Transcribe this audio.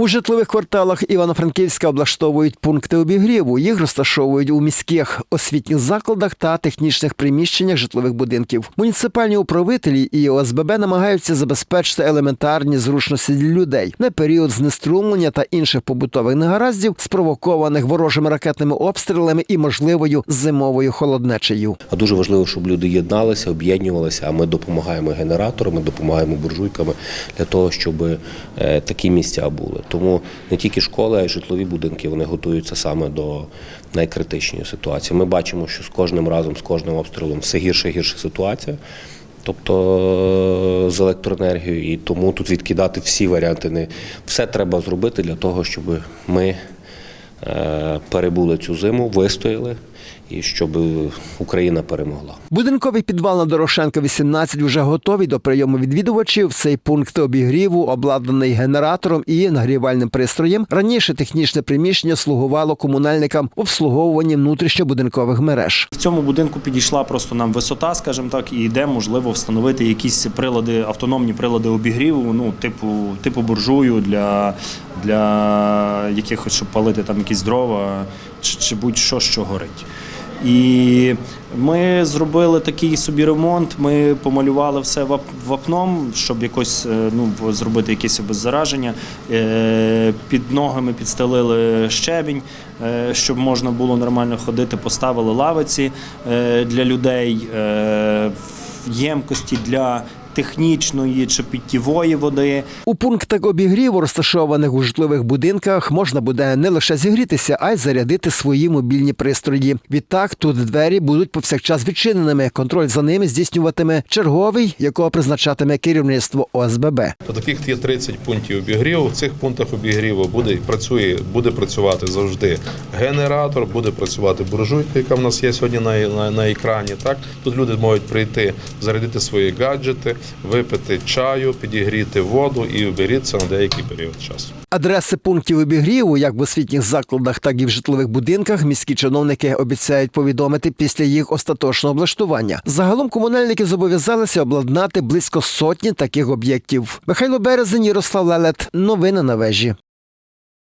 У житлових кварталах Івано-Франківська облаштовують пункти обігріву. Їх розташовують у міських освітніх закладах та технічних приміщеннях житлових будинків. Муніципальні управителі і ОСББ намагаються забезпечити елементарні зручності для людей на період знеструмлення та інших побутових негараздів, спровокованих ворожими ракетними обстрілами і можливою зимовою холоднечею. А дуже важливо, щоб люди єдналися, об'єднувалися. А ми допомагаємо генераторами, допомагаємо буржуйками для того, щоб е, такі місця були. Тому не тільки школи, а й житлові будинки вони готуються саме до найкритичної ситуації. Ми бачимо, що з кожним разом, з кожним обстрілом все гірше і гірша ситуація. Тобто з електроенергією, і тому тут відкидати всі варіанти не все треба зробити для того, щоб ми перебули цю зиму, вистояли і щоб Україна перемогла. Будинковий підвал на Дорошенка 18 вже готовий до прийому відвідувачів. Цей пункт обігріву обладнаний генератором і нагрівальним пристроєм. Раніше технічне приміщення слугувало комунальникам обслуговуванні внутрішньобудинкових мереж. В цьому будинку підійшла просто нам висота, скажімо так, і де можливо встановити якісь прилади, автономні прилади обігріву, ну типу, типу буржую для, для якихось, щоб палити там якісь дрова чи, чи будь-що, що горить. І ми зробили такий собі ремонт. Ми помалювали все вапном, щоб якось е, ну, зробити якесь обеззараження. Е, Під ноги ми підстелили щебінь, е, щоб можна було нормально ходити. Поставили лавиці для людей, ємкості для технічної чи питтєвої води. У пунктах обігріву, розташованих у житлових будинках, можна буде не лише зігрітися, а й зарядити свої мобільні пристрої. Відтак тут двері будуть повсякчас відчиненими. Контроль за ними здійснюватиме черговий, якого призначатиме керівництво ОСББ. То таких є 30 пунктів обігріву. В цих пунктах обігріву буде працює, буде працювати завжди генератор, буде працювати буржуйка, яка в нас є сьогодні на, на, на екрані. Так тут люди можуть прийти, зарядити свої гаджети, випити чаю, підігріти воду і обігрітися на деякий період часу. Адреси пунктів обігріву, як в освітніх закладах, так і в житлових будинках, міські чиновники обіцяють повідомити після їх остаточного облаштування. Загалом комунальники зобов'язалися обладнати близько сотні таких об'єктів. Михайло Березень, Ярослав Лелет. Новини на вежі.